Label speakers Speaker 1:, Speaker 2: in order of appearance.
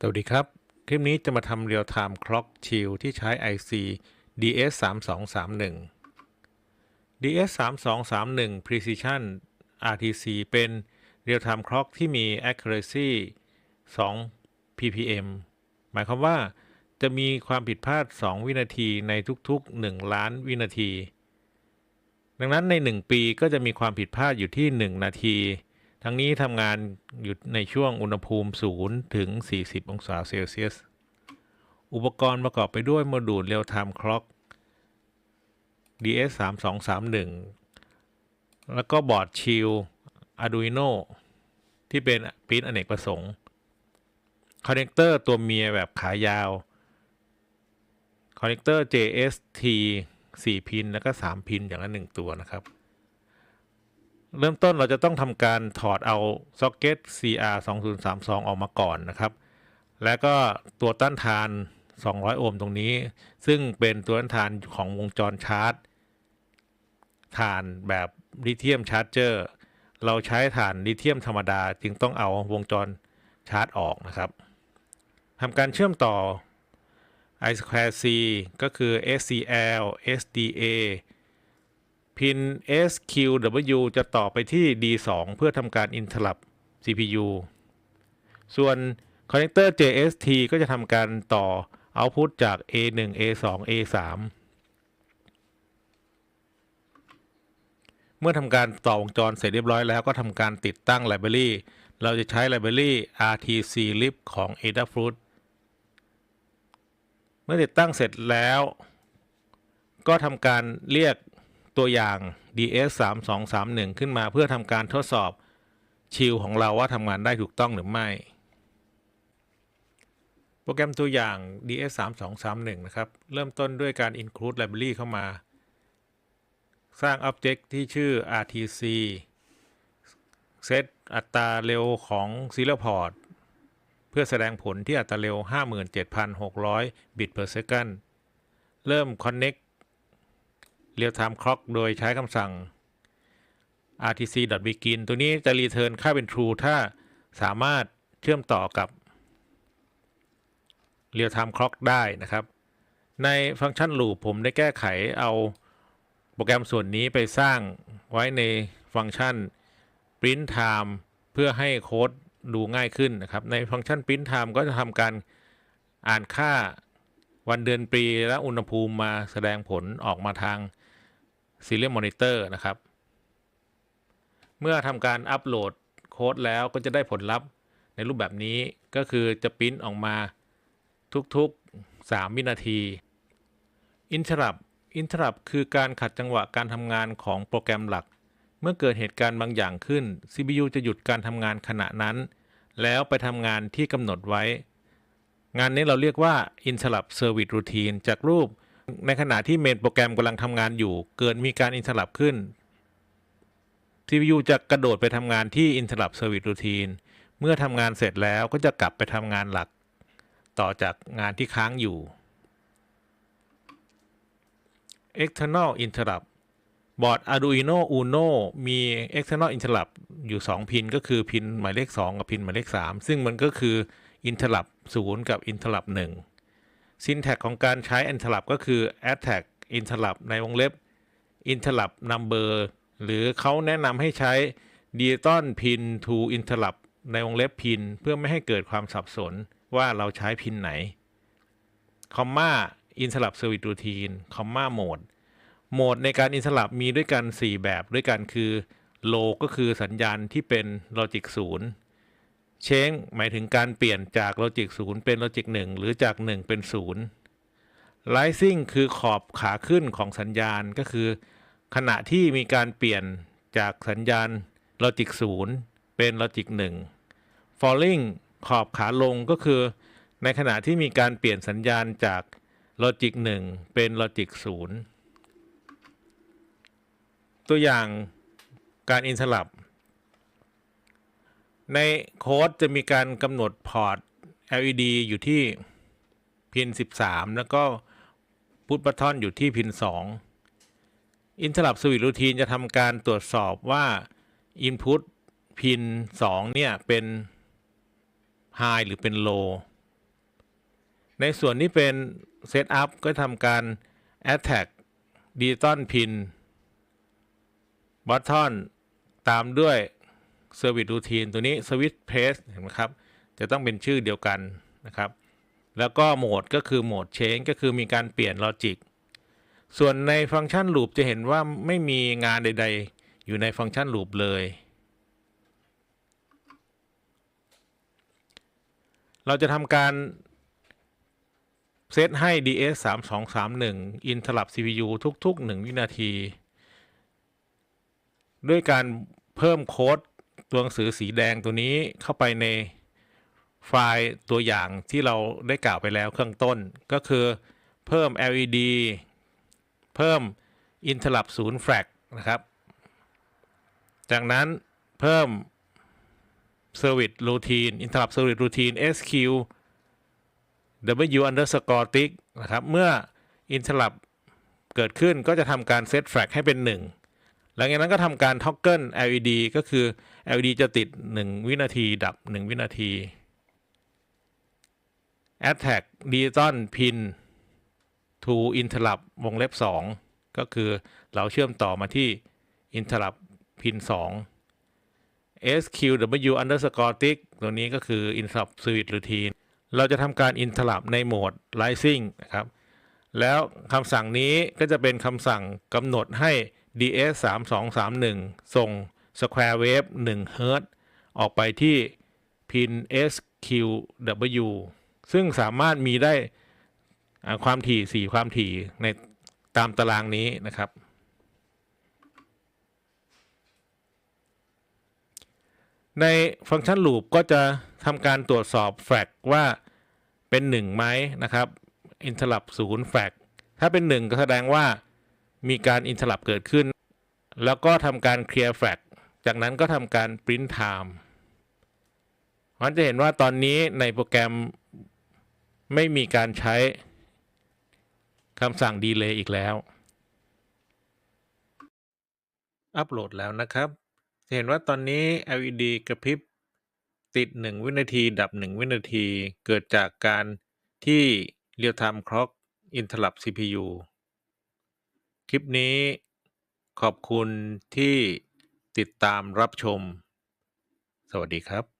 Speaker 1: สวัสดีครับ คลิปนี้จะมาทำ Real Time Clock Shield ที่ใช้ IC DS 3 2 3 1 DS 3 2 3 1 Precision RTC เป็น Real Time Clock ที่มี Accuracy 2 ppm หมายความว่าจะมีความผิดพลาด 2 วินาทีในทุกๆ 1 ล้านวินาที ดังนั้นใน 1 ปีก็จะมีความผิดพลาดอยู่ที่ 1 นาที ทั้งนี้ทำงานอยู่ในช่วงอุณหภูมิ0ถึง 40 องศาเซลเซียส อุปกรณ์ประกอบไปด้วยโมดูล Real Time Clock DS 3 2 3 1 แล้วก็บอร์ดชิล Arduino ที่เป็นปิ้นอเนกประสงค์คอนเนคเตอร์ตัวเมียแบบขายาวคอนเนคเตอร์ JST 4 พิน แล้วก็ 3 พินอย่างละ 1 ตัวนะครับ เริ่มต้นเราจะต้องทำการถอดเอาซ็อกเก็ต CR 2032 ออกมาก่อนนะครับ แล้วก็ตัวต้านทาน 200 โอห์มตรงนี้ ซึ่งเป็นตัวต้านทานของวงจรชาร์จถ่านแบบลิเธียมชาร์จเจอร์เราใช้ถ่านลิเธียมธรรมดา จึงต้องเอาวงจรชาร์จออกนะครับทำการเชื่อมต่อ I2C ก็คือ SCL SDA พิน SQW จะต่อไปที่ D2 เพื่อทำการ interrupt CPU ส่วนคอนเนคเตอร์ JST ก็จะทำการต่อ output จาก A1 A2 A3 เมื่อทำการต่อวงจรเสร็จเรียบร้อยแล้วก็ทำการติดตั้ง Library เราจะใช้ Library RTC Lib ของ Adafruit เมื่อติดตั้งเสร็จแล้ว ก็ทำการเรียก ตัวอย่าง DS 3 2 3 1ขึ้นมาเพื่อทำการทดสอบชิลของเราว่าทำงานได้ถูกต้องหรือไม่ โปรแกรมตัวอย่าง DS 3 2 3 1นะครับ เริ่มต้นด้วยการ include library เข้ามา สร้าง object ที่ชื่อ RTC set อัตราเร็วของ serial port เพื่อแสดงผลที่อัตราเร็ว 57,600 bit per second เริ่ม connect real time clock โดยใช้คำสั่ง rtc.begin ตัวนี้จะ return ค่าเป็น true ถ้าสามารถเชื่อมต่อกับ real time clock ได้นะครับ ในฟังก์ชัน loop ผมได้แก้ไขเอาโปรแกรมส่วนนี้ไปสร้างไว้ในฟังก์ชัน print time เพื่อให้โค้ดดูง่ายขึ้นนะครับ ในฟังก์ชัน print time ก็จะทำการอ่านค่าวันเดือนปีและอุณหภูมิมาแสดงผลออกมาทาง Serial Monitor นะครับ เมื่อทำการอัปโหลดโค้ดแล้วก็จะได้ผลลัพธ์ในรูปแบบนี้ก็คือจะปริ้นออกมาทุกๆ 3 วินาที Interrupt Interrupt คือการขัดจังหวะการทำงานของโปรแกรมหลัก เมื่อเกิดเหตุการณ์บางอย่างขึ้น CPU จะหยุดการทำงานขณะนั้น แล้วไปทำงานที่กำหนดไว้ งานนี้เราเรียกว่า Interrupt Service Routine จากรูป ในขณะที่เมนโปรแกรมกำลังทำงานอยู่ เกิดมีการ Interrupt ขึ้น CPU จะกระโดดไปทำงานที่ Interrupt Service Routine เมื่อทำงานเสร็จแล้วก็จะกลับไปทำงานหลัก ต่อจากงานที่ค้างอยู่ External Interrupt บอร์ด Arduino Uno มี external interrupt อยู่ 2 พิน ก็คือพินหมายเลข 2 กับพินหมายเลข 3 ซึ่งมันก็คือ interrupt 0 กับ interrupt 1 syntax ของการใช้ interrupt ก็คือ attack interrupt ในวงเล็บ interrupt number หรือเขาแนะนำให้ใช้ digital pin to interrupt ในวงเล็บพินเพื่อไม่ให้เกิดความสับสนว่าเราใช้พินไหน comma interrupt service routine comma mode โหมดในการอินสลับมีด้วยกัน 4 แบบด้วยกันคือ low ก็คือสัญญาณที่เป็น logic 0 change หมายถึงการเปลี่ยนจาก logic 0เป็น logic 1หรือจาก 1 เป็น 0 rising คือขอบขาขึ้นของสัญญาณก็คือ ขณะที่มีการเปลี่ยนจากสัญญาณ logic 0เป็น logic 1 falling ขอบขาลงก็คือ ในขณะที่มีการเปลี่ยนสัญญาณจาก logic 1เป็น logic 0ตัวอย่างการอินสลับ ในโค้ดจะมีการกำหนดพอร์ต LED อยู่ที่พิน 13 แล้วก็พุทบัตทอนอยู่ที่พิน 2 อินสลับสวิตรูทีนจะทำการตรวจสอบว่า Input พิน 2 เนี่ย เป็น High หรือเป็น Low ในส่วนที่เป็น Setup ก็ทำการ Attack Digital Pin Button ตามด้วย Service Routine ตัวนี้ Switch Press เห็นไหมครับจะต้องเป็นชื่อเดียวกันนะครับ แล้วก็โหมดก็คือโหมด Change ก็คือมีการเปลี่ยน Logic ส่วนในฟังก์ชัน Loop จะเห็นว่าไม่มีงานใด ๆ อยู่ในฟังก์ชัน Loop เลย เราจะทำการเซตให้ DS 3 2 3 1 Interrupt CPU ทุก ๆ 1 วินาที ด้วยการเพิ่มโค้ด ตัวหนังสือสีแดงตัวนี้เข้าไปในไฟล์ตัวอย่างที่เราได้กล่าวไปแล้วเครื่องต้น ก็คือเพิ่ม LED เพิ่ม Interrupt 0 flag นะครับ จากนั้นเพิ่ม Service Routine Interrupt Service Routine SQ W underscore tick นะครับ เมื่อ interrupt เกิดขึ้นก็จะทำการ set flag ให้เป็น 1 หลังจากนั้นก็ทำการท็อกเกิล LED ก็คือ LED จะติด 1 วินาทีดับ 1 วินาที Attack Digital Pin to Interrupt วงเล็บ 2 ก็คือเราเชื่อมต่อมาที่ Interrupt Pin 2 SQW underscore tick ตัวนี้ก็คือ Interrupt Switch Routine เราจะทำการ Interrupt ในโหมด Rising นะครับ แล้วคำสั่งนี้ก็จะเป็นคำสั่งกำหนดให้ DS 3 2 3 1 ส่ง square wave 1 Hz ออกไปที่ pin SQW ซึ่งสามารถมีได้ความถี่ 4 ความถี่ในตามตารางนี้นะครับ ในฟังก์ชัน loop ก็จะทำการตรวจสอบ flag ว่าเป็น 1 ไหมนะครับ interrupt 0 flag ถ้าเป็น 1 ก็แสดงว่า มีการ interrupt เกิดขึ้น แล้วก็ทำการ clear flag จากนั้นก็ทำการ print time มันจะเห็นว่าตอนนี้ในโปรแกรมไม่มีการใช้คำสั่ง delay อีกแล้ว อัปโหลดแล้วนะครับ จะเห็นว่าตอนนี้ LED กระพริบติด 1 วินาที ดับ 1 วินาที เกิดจากการที่ Real Time Clock Interrupt CPU คลิปนี้ขอบคุณที่ติดตามรับชม สวัสดีครับ